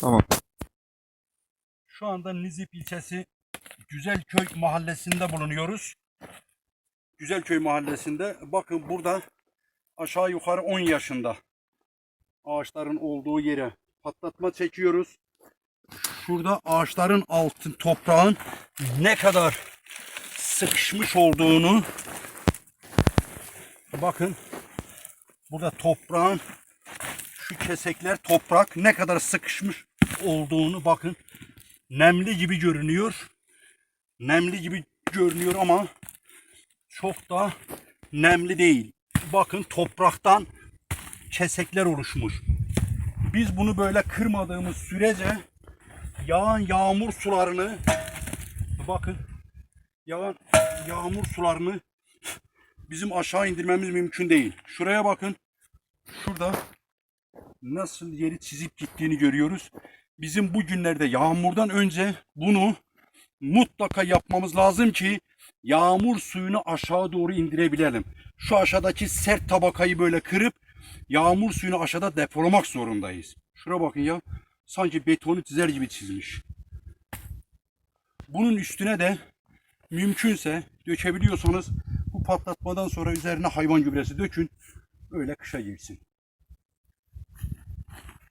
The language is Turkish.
Tamam. Şu anda Nizip ilçesi Güzelköy mahallesinde bulunuyoruz. Güzelköy mahallesinde. Bakın burada aşağı yukarı 10 yaşında ağaçların olduğu yere patlatma çekiyoruz. Şurada ağaçların altın toprağın ne kadar sıkışmış olduğunu bakın burada toprağın şu kesekler toprak ne kadar sıkışmış olduğunu bakın nemli gibi görünüyor. Nemli gibi görünüyor ama çok da nemli değil. Bakın topraktan kesekler oluşmuş. Biz bunu böyle kırmadığımız sürece yağan yağmur sularını bakın yağan yağmur sularını bizim aşağı indirmemiz mümkün değil. Şuraya bakın. Şurada nasıl yeri çizip gittiğini görüyoruz. Bizim bu günlerde yağmurdan önce bunu mutlaka yapmamız lazım ki yağmur suyunu aşağı doğru indirebilelim. Şu aşağıdaki sert tabakayı böyle kırıp yağmur suyunu aşağıda depolamak zorundayız. Şura bakın ya. Sanki betonu çizer gibi çizmiş. Bunun üstüne de mümkünse dökebiliyorsanız bu patlatmadan sonra üzerine hayvan gübresi dökün. Öyle kışa girsin.